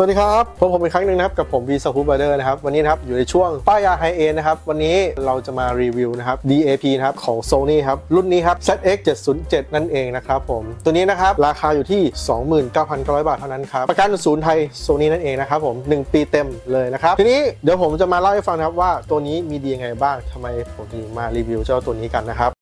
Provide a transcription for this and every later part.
สวัสดีครับพบผมอีกครั้งหนึ่งนะครับ กับผม V s o o b r o t h e r นะครับ วันนี้นะครับ อยู่ในช่วงป้ายยาไฮเอ็นะครับ วันนี้เราจะมารีวิวนะครับ DAP นะครับ ของ Sony ครับ รุ่นนี้ครับ ZX 707 นั่นเองนะครับผม ตัวนี้นะครับ ราคาอยู่ที่ 29,900 บาทเท่านั้นครับ ประกันศูนย์ไทย Sony นั่นเองนะครับผม 1 ปีเต็มเลยนะครับ ทีนี้เดี๋ยวผมจะมาเล่าให้ฟังนะครับว่าตัวนี้มีดียังไงบ้างทำไมผมถึงมารีวิวเจ้าตัวนี้กันนะครับ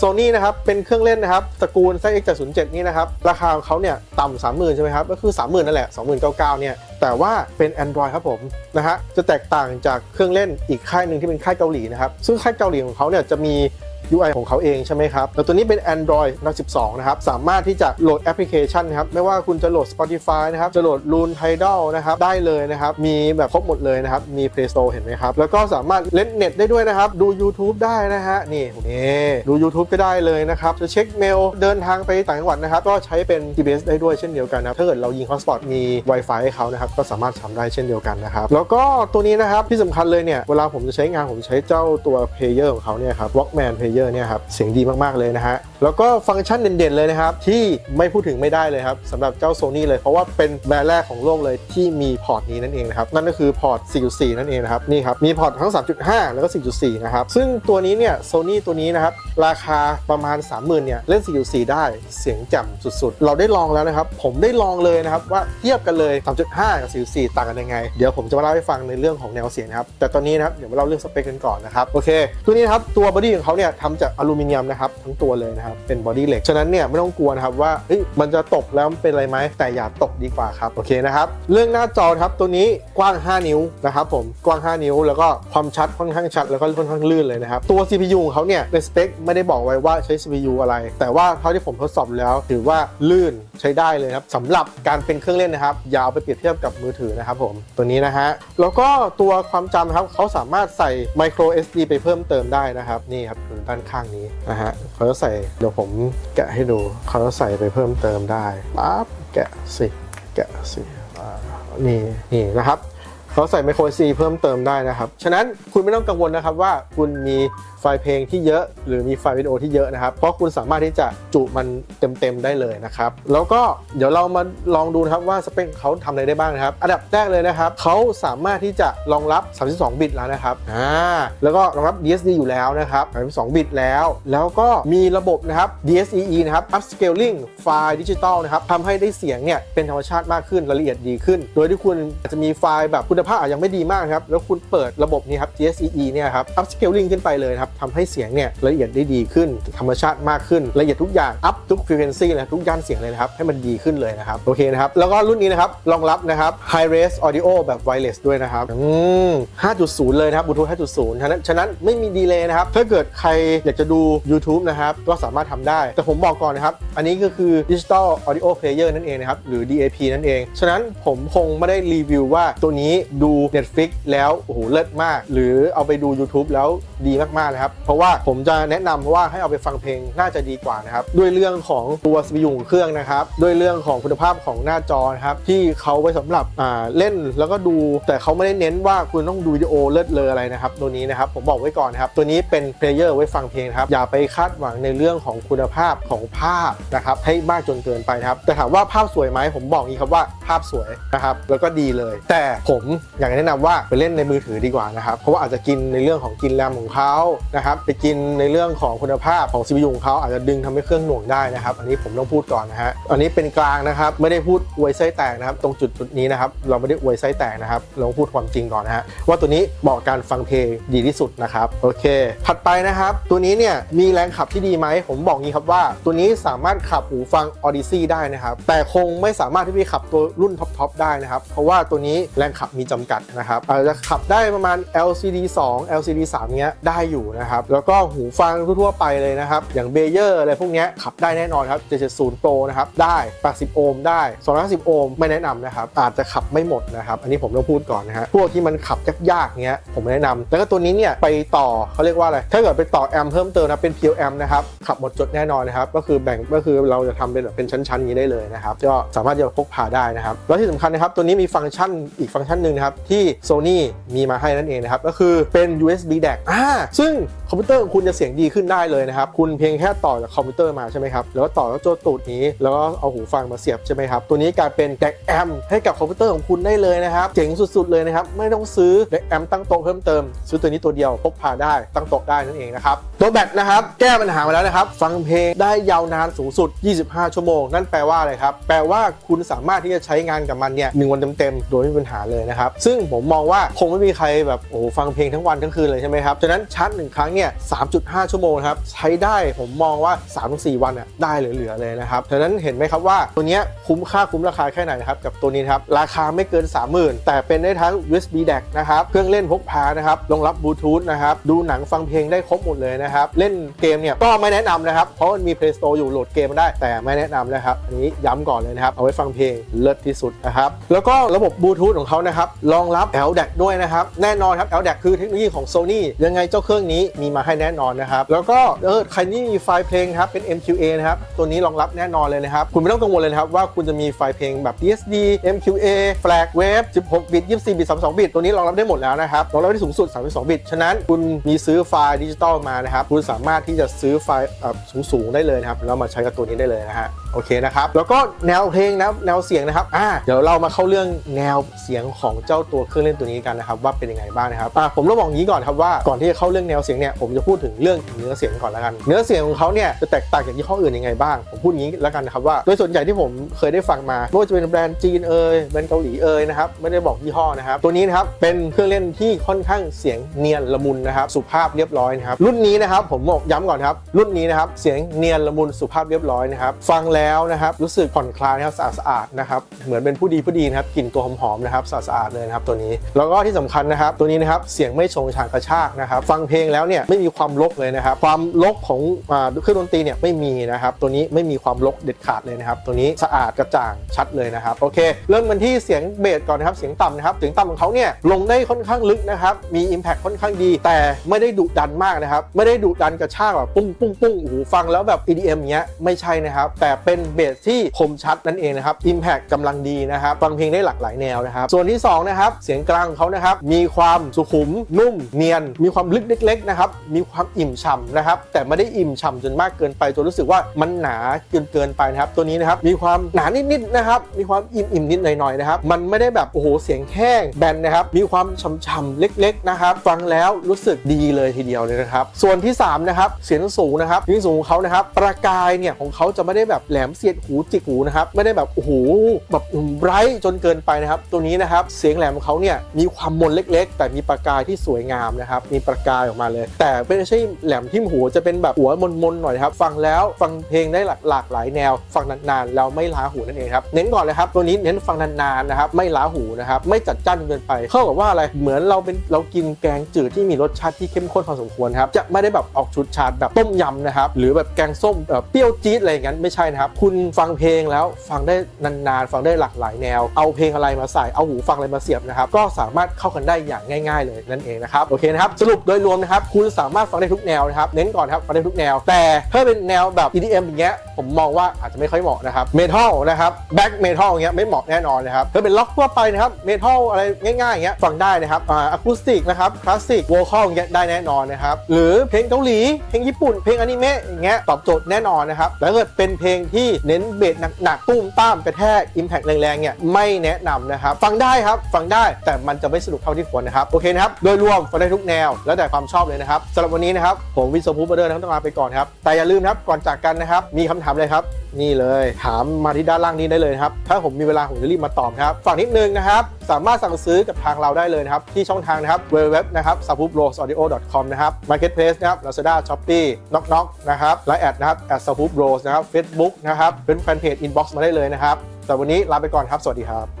โซนี่นะครับเป็นเครื่องเล่นนะครับตระกูล ZX 707 นี่นะครับราคาของเขาเนี่ยต่ำสามหมื่นใช่ไหมครับก็คือ 30,000 นั่นแหละ29,900เนี่ยแต่ว่าเป็น Android ครับผมนะฮะจะแตกต่างจากเครื่องเล่นอีกค่ายหนึ่งที่เป็นค่ายเกาหลีนะครับซึ่งค่ายเกาหลีของเขาเนี่ยจะมี UI ของเขาเองใช่ไหมครับ แล้วตัวนี้เป็น Android 12 นะครับ สามารถที่จะโหลดแอปพลิเคชันครับ ไม่ว่าคุณจะโหลด Spotify นะครับ จะโหลด Loon Tidal นะครับ ได้เลยนะครับ มีแบบครบหมดเลยนะครับ มี Play Store เห็นไหมครับ แล้วก็สามารถเล่นเน็ตได้ด้วยนะครับ ดู YouTube ได้นะฮะ นี่นี่ดู YouTube ก็ได้เลยนะครับ จะเช็คเมล เดินทางไปต่างจังหวัดนะครับ ก็ใช้เป็น GPS ได้ด้วยเช่นเดียวกันนะถ้าเกิดเรายิง Hotspot มี Wi-Fi ให้เขานะครับ ก็สามารถทำได้เช่นเดียวกันนะครับ แล้วก็ตัวนี้นะครับที่สำคัญเลยเนี่ย เวลาผมจะใช้งานผมใช้เจ้าตัว Player ของเขาเนี่ยครับ Walkman Player เนี่ยครับเสียงดีมากๆเลยนะฮะแล้วก็ฟังก์ชันเด่นๆเลยนะครับที่ไม่พูดถึงไม่ได้เลยครับสำหรับเจ้า Sony เลยเพราะว่าเป็นแบรนด์แรกของโลกเลยที่มีพอร์ตนี้นั่นเองนะครับนั่นก็คือพอร์ต 4.4 นั่นเองนะครับนี่ครับมีพอร์ตทั้ง 3.5 แล้วก็ 4.4 นะครับซึ่งตัวนี้เนี่ย Sony ตัวนี้นะครับราคาประมาณ 30,000 เนี่ยเล่น 4.4 ได้เสียงแจ่มสุดๆ เราได้ลองแล้วนะครับผมได้ลองเลยนะครับว่าเทียบกันเลย 3.5 กับ 4.4 ต่างกันยังไง เดี๋ยวผมจะมาเล่าให้ฟังในเรื่องของแนวเสียงนะครับแต่ตอนนี้นะครับเดี๋ยวมาเล่าเรื่องสเปคกันก่อนนะครับโอเค ตัวนี้ครับตัวบอดี้ของเขาเนี่ยทำจากอลูมิเนียมนะครับทั้งตัวเลยนะครับเป็นบอดี้เหล็กฉะนั้นเนี่ยไม่ต้องกลัวนะครับว่ามันจะตกแล้วเป็นอะไรไหมแต่อย่าตกดีกว่าครับโอเคนะครับเรื่องหน้าจอครับตัวนี้กว้าง 5 นิ้วนะครับผมกว้าง 5 นิ้ว แล้วก็ความชัดค่อนข้างชัดแล้วก็ค่อนข้างลื่นเลยนะครับตัว CPU ของเขาเนี่ยในสเปคไม่ได้บอกไว้ว่าใช้ CPU อะไร แต่ว่าเท่าที่ผมทดสอบแล้ว ถือว่าลื่นใช้ได้เลยครับสำหรับการเป็นเครื่องเล่นนะครับอย่าเอาไปเปรียบเทียบกับมือถือนะครับผมตัวนี้นะฮะแล้วก็ตัวความจำครับเขาสามารถใส่ micro SD ไปเพิ่มเติมได้นะครับนี่ครับด้านข้างนี้นะฮะเขาจะใส่เดี๋ยวผมแกะให้ดูเขาจะใส่ไปเพิ่มเติมได้ปั๊บแกะสิแกะสิอ่านี่นี่นะครับเขาใส่ไมโครซีเพิ่มเติมได้นะครับ ฉะนั้นคุณไม่ต้องกังวลนะครับว่าคุณมีไฟล์เพลงที่เยอะ หรือมีไฟล์วิดีโอที่เยอะนะครับ เพราะคุณสามารถที่จะจุมันเต็มๆได้เลยนะครับ แล้วก็เดี๋ยวเรามาลองดูนะครับว่าสเปคเขาทำอะไรได้บ้างนะครับ อันดับแรกเลยนะครับเขาสามารถที่จะรองรับ 32 บิตแล้วนะครับอ่าแล้วก็รองรับ DSD อยู่แล้วนะครับ32บิตแล้ว แล้วก็มีระบบนะครับ DSEE นะครับ upscaling ไฟล์ดิจิตอลนะครับทำให้ได้เสียงเนี่ยเป็นธรรมชาติมากขึ้นรายละเอียดดีขึ้น โดยที่คุณอาจจะมีไฟล์แบบคุณภาพอาจยังไม่ดีมากครับแล้วคุณเปิดระบบนี้ครับ DSEE เนี่ยครับ upscaling ขึ้นไปเลยครับนะครับทำให้เสียงเนี่ยละเอียดได้ดีขึ้น ธรรมชาติมากขึ้นละเอียดทุกอย่าง up ทุก frequency เลยทุกย่านเสียงเลยนะครับ ให้มันดีขึ้นเลยนะครับ โอเคนะครับ แล้วก็รุ่นนี้นะครับ รองรับนะครับ high res audio แบบ wireless ด้วยนะครับอืม5.0 เลยนะครับ Bluetooth 5.0 ฉะนั้นฉะนั้นไม่มีดีเลย์นะครับ ถ้าเกิดใครอยากจะดู YouTube นะครับ ก็สามารถทำได้ แต่ผมบอกก่อนนะครับ อันนี้ก็คือ digital audio player นั่นเองนะครับ หรือ DAP นั่นเอง ฉะนั้นผมคงไม่ได้รีวิวว่าตัวนี้ดู Netflix แล้วโอ้โหเลิศมาก หรือเอาไปดู YouTube แล้วดีมากๆนะครับ เพราะว่าผมจะแนะนำเพราะว่าให้เอาไปฟังเพลงน่าจะดีกว่านะครับ ด้วยเรื่องของตัว CPU ของเครื่องนะครับ ด้วยเรื่องของคุณภาพของหน้าจอนะครับ ที่เขาไว้สำหรับอ่าเล่นแล้วก็ดู แต่เขาไม่ได้เน้นว่าคุณต้องดูวิดีโอเลิศเลออะไรนะครับ ตัวนี้นะครับ ผมบอกไว้ก่อนนะครับ ตัวนี้เป็นเพลเยอร์ไว้ฟังเพลงครับ อย่าไปคาดหวังในเรื่องของคุณภาพของภาพนะครับ ให้มากจนเกินไปนะครับ แต่ถามว่าภาพสวยไหมผมบอกงี้ครับว่าภาพสวยนะครับ แล้วก็ดีเลย แต่ผมอยากแนะนำว่าไปเล่นในมือถือดีกว่านะครับ เพราะว่าอาจจะกินในเรื่องของกินแรมของเขานะครับไปกินในเรื่องของคุณภาพของ CPU ของเขาอาจจะดึงทำให้เครื่องหน่วงได้นะครับ อันนี้ผมต้องพูดก่อนนะฮะอันนี้เป็นกลางนะครับ ไม่ได้พูดอวยไส้แตกนะครับ ตรงจุดจุดนี้นะครับ เราไม่ได้อวยไส้แตกนะครับ เราพูดความจริงก่อนนะฮะว่าตัวนี้เหมาะการฟังเพลงดีที่สุดนะครับ โอเค ถัดไปนะครับ ตัวนี้เนี่ยมีแรงขับที่ดีไหมผมบอกงี้ครับว่า ตัวนี้สามารถขับหูฟัง Odyssey ได้นะครับ แต่คงไม่สามารถที่จะขับตัวรุ่นท็อปๆได้นะครับ เพราะว่าตัวนี้แรงขับมีจำกัดนะครับอาจจะขับได้ประมาณ LCD 2 LCD 3เงี้ยได้อยู่นะครับ แล้วก็หูฟังทั่วๆไปเลยนะครับ อย่างเบเยอร์อะไรพวกนี้ขับได้แน่นอนครับ 770 Pro นะครับ ได้ 80 โอห์มได้ 250 โอห์มไม่แนะนำนะครับ อาจจะขับไม่หมดนะครับ อันนี้ผมต้องพูดก่อนนะฮะ พวกที่มันขับยากๆเงี้ย ผมไม่แนะนำแล้วก็ตัวนี้เนี่ยไปต่อเขาเรียกว่าอะไร ถ้าเกิดไปต่อแอมป์เพิ่มเติมนะ เป็น PL แอมนะครับ ขับหมดจดแน่นอนนะครับ ก็คือแบ่ง ก็คือเราจะทำเป็นแบบเป็นชั้นๆอย่างนี้ได้เลยนะครับ ก็สามารถจะพกพาได้นะครับ แล้วที่สำคัญนะครับ ตัวนี้มีฟังก์ชันอีกฟังก์ชันหนึ่งนะครับที่ Sony มีมาให้นั่นเองนะครับ ก็คือเป็น USB DAC อ่าซึ่งคอมพิวเตอร์ของคุณจะเสียงดีขึ้นได้เลยนะครับ คุณเพียงแค่ต่อจากคอมพิวเตอร์มาใช่ไหมครับ แล้วก็ต่อแล้วโจตูดนี้ แล้วก็เอาหูฟังมาเสียบใช่ไหมครับ ตัวนี้กลายเป็น DAC amp ให้กับคอมพิวเตอร์ของคุณได้เลยนะครับ เจ๋งสุดๆเลยนะครับ ไม่ต้องซื้อ DAC amp ตั้งโต๊ะเพิ่มเติม ซื้อตัวนี้ตัวเดียวพกพาได้ ตั้งโต๊ะได้นั่นเองนะครับ ตัวแบตนะครับ แก้ปัญหามาแล้วนะครับ ฟังเพลงได้ยาวนานสูงสุด 25 ชั่วโมง นั่นแปลว่าอะไรครับ แปลว่าคุณสามารถที่จะใช้งานกับมันเนี่ยหนึ่งวันเต็มๆ โดยไม่มีปัญหาเลยนะครับ ซึ่งผมมองว่าคงไม่มีใครแบบ โอ้ฟังเพลงทั้งวันทั้งคืนเลยใช่ไหมครับ ฉะนั้นชาร์จหนึ่งครั้งเนี่ย 3.5 ชั่วโมงครับ ใช้ได้ผมมองว่า 3-4 วันอะได้เหลือๆเลยนะครับฉะนั้นเห็นไหมครับว่าตัวเนี้ยคุ้มค่าคุ้มราคาแค่ไหนนะครับ กับตัวนี้ครับ ราคาไม่เกิน 30,000 แต่เป็นได้ทั้ง USB DAC นะครับ เครื่องเล่นพกพานะครับรองรับบลูทูธนะครับ ดูหนังฟังเพลงได้ครบหมดเลยนะครับ เล่นเกมเนี่ยก็ไม่แนะนำนะครับ เพราะมันมี Play Store อยู่โหลดเกมมาได้ แต่ไม่แนะนำนะครับ อันนี้ย้ำก่อนเลยนะครับ เอาไว้ฟังเพลงเลิศที่สุดนะครับ แล้วก็ระบบบลูทูธของเขานะครับ รองรับ LDAC ด้วยนะครับ แน่นอนครับ LDAC คือเทคโนโลยีของ Sony ยังไงเจ้าเครื่องนี้มีมาให้แน่นอนนะครับ แล้วก็เออใครที่มีไฟล์เพลงครับเป็น MQA นะครับ ตัวนี้รองรับแน่นอนเลยนะครับ คุณไม่ต้องกังวลเลยครับว่าคุณจะมีไฟล์เพลงแบบ DSD MQA Flag Wave 16 บิต 24 บิต 32 บิต ตัวนี้รองรับได้หมดแล้วนะครับ รองรับได้สูงสุด 32 บิต ฉะนั้นคุณมีซื้อไฟล์ดิจิตอลมานะครับ คุณสามารถที่จะซื้อไฟล์แบบสูงๆได้เลยนะครับแล้วมาใช้กับตัวนี้ได้เลยนะฮะโอเคนะครับ แล้วก็แนวเพลงนะแนวเสียงนะครับอ่าเดี๋ยวเรามาเข้าเรื่องแนวเสียงของเจ้าตัวเครื่องเล่นตัวนี้กันนะครับว่าเป็นยังไงบ้างนะครับอ่าผมต้องบอกอย่างนี้ก่อนครับว่าก่อนที่จะเข้าเรื่องแนวเสียงเนี่ยผมจะพูดถึงเรื่องเนื้อเสียงก่อนล้วกัน เนื้อเสียงของเขาเนี่ยจะแตกต่างจากยี่ห้ออื่นยังไงบ้างผมพูดอย่างนี้แล้วกันนะครับว่าโดยส่วนใหญ่ที่ผมเคยได้ฟังมาไม่ว่าจะเป็นแบรนด์จีนเอ่ยแบรนด์เกาหลีเอ่ยนะครับไม่ได้บอกยี่ห้อนะครับตัวนี้นะครับเป็นเครื่องเล่นที่ค่อนข้างเสียงเนียนละมุนนะครับสุภาพเรียบร้อยนะครับรุ่นนี้นะครับผมบอกย้ำก่อนครับรุ่นนี้นะครับเสียงเนียนละมุนสุภาพเรียบร้อยนะครับฟังแแล้วนะครับรู้สึกผ่อนคลายนะครับสะอาดสะอาดนะครับเหมือนเป็นผู้ดีผู้ดีนะครับกลิ่นตัวหอมๆนะครับสะอาดสะอาดเลยนะครับตัวนี้ แล้วก็ที่สำคัญนะครับตัวนี้นะครับเสียงไม่ชงชางกระชากนะครับฟังเพลงแล้วเนี่ยไม่มีความรกเลยนะครับความรกของเครื่องดนตรีเนี่ยไม่มีนะครับตัวนี้ไม่มีความรกเด็ดขาดเลยนะครับตัวนี้สะอาดกระจ่างชัดเลยนะครับโอเค เริ่มกันที่เสียงเบสก่อนนะครับเสียงต่ำนะครับเสียงต่ำของเขาเนี่ยลงได้ค่อนข้างลึกนะครับมี Impact ค่อนข้างดี แต่ไม่ได้ดุดันมากนะครับไม่ได้ดุดันกระชากแบบปุ้งปุ้งปุ้งโอ้โหฟังแล้วแบบ EDM เงี้ยไม่ใช่นะครับแต่เเป็นเบสที่คมชัดนั่นเองนะครับ Impact กำลังดีนะครับฟังเพลงได้หลากหลายแนวนะครับ ส่วนที่สองนะครับ เสียงกลางของเขานะครับ มีความสุขุม นุ่ม เนียน มีความลึกเล็ก ๆ นะครับ มีความอิ่มฉ่ำนะครับ แต่ไม่ได้อิ่มฉ่ำจนมากเกินไปจนรู้สึกว่ามันหนาเกินเกินไปนะครับ ตัวนี้นะครับ มีความหนานิด ๆ นะครับ มีความอิ่มอิ่มๆนิดหน่อย ๆ นะครับ มันไม่ได้แบบ โอ้โห เสียงแห้งแบนนะครับ มีความฉ่ำๆเล็ก ๆ นะครับ ฟังแล้วรู้สึกดีเลยทีเดียวเลยนะครับ ส่วนที่สามนะครับ เสียงสูงนะครับเสียงสูงของเขานะครับ ประกายเนี่ยของเขาจะไม่ได้แบบแลมเสียดหูจิกหูนะครับไม่ได้แบบโอ้โหแบบไรท์จนเกินไปนะครับ ตัวนี้นะครับเสียงแหลมของเขาเนี่ยมีความมนเล็ก ๆ แต่มีประกายที่สวยงามนะครับมีประกายออกมาเลย แต่ไม่ใช่แหลมทิ่มหูจะเป็นแบบหัวมนๆหน่อยครับฟังแล้วฟังเพลงได้หลากหลากหลายแนว ฟังนานๆแล้วไม่ล้าหูนั่นเองครับเน้นก่อนเลยครับตัวนี้เน้นฟังนานๆนะครับไม่ล้าหูนะครับไม่จัดจ้านจนเกินไปเข้ากับว่าอะไรเหมือนเราเป็นเรากินแกงจืดที่มีรสชาติที่เข้มข้นพอสมควรครับจะไม่ได้แบบออกชุดชาติแบบต้มยำนะครับหรือแบบแกงส้มแบบเปรี้ยวจี๊ดอะไรอย่างนั้นไม่ใช่นะครับคุณฟังเพลงแล้วฟังได้นานๆ ฟังได้หลากหลายแนว เอาเพลงอะไรมาใส่ เอาหูฟังอะไรมาเสียบนะครับ ก็สามารถเข้ากันได้อย่างง่าย ๆ เลยนั่นเองนะครับ โอเคนะครับ สรุปโดยรวมนะครับ คุณสามารถฟังได้ทุกแนวนะครับ เน้นก่อนครับ ฟังได้ทุกแนว แต่ถ้าเป็นแนวแบบ EDM อย่างเงี้ย ผมมองว่าอาจจะไม่ค่อยเหมาะนะครับ เมทัลนะครับ แบ็กเมทัลอย่างเงี้ยไม่เหมาะแน่นอนนะครับ ถ้าเป็นล็อกทั่วไปนะครับ เมทัลอะไรง่ายๆอย่างเงี้ย ฟังได้นะครับ อ่าอะคูสติกนะครับ คลาสสิกโวคอลอย่างเงี้ยได้แน่นอนนะครับ หรือเพลงเกาหลี เพลงญี่ปุ่น เพลงอนิเมะอย่างเงี้ยตอบโจทย์แน่นอนนะครับแล้วถ้าเกิดเป็นเพลงทเน้นเบสหนักๆตุ้มต้ามกระแทกอิมแพกแรงๆเนี่ยไม่แนะนำนะครับ ฟังได้ครับฟังได้แต่มันจะไม่สนุกเท่าที่ควรนะครับ โอเคนะครับ โดยรวมฟังได้ทุกแนว แล้วแต่ความชอบเลยนะครับสำหรับวันนี้นะครับ ผมวิศวภูมิเบอร์เดอร์ต้องลาไปก่อนครับแต่อย่าลืมครับก่อนจากกันนะครับมีคำถามเลยครับนี่เลย ถามมาที่ด้านล่างนี้ได้เลยครับ ถ้าผมมีเวลาผมจะรีบมาตอบครับ ฝากนิดนึงนะครับ สามารถสั่งซื้อกับทางเราได้เลยนะครับ ที่ช่องทางนะครับเว็บนะครับ s a p u b r o s a u d i o com นะครับ marketplace นะครับ lazada shopee knock knock นะครับไลน์แอดนะครับ at s a p u b r o s นะครับ facebook นะครับเป็นแฟนเพจ inbox มาได้เลยนะครับแต่วันนี้ลาไปก่อนครับ สวัสดีครับ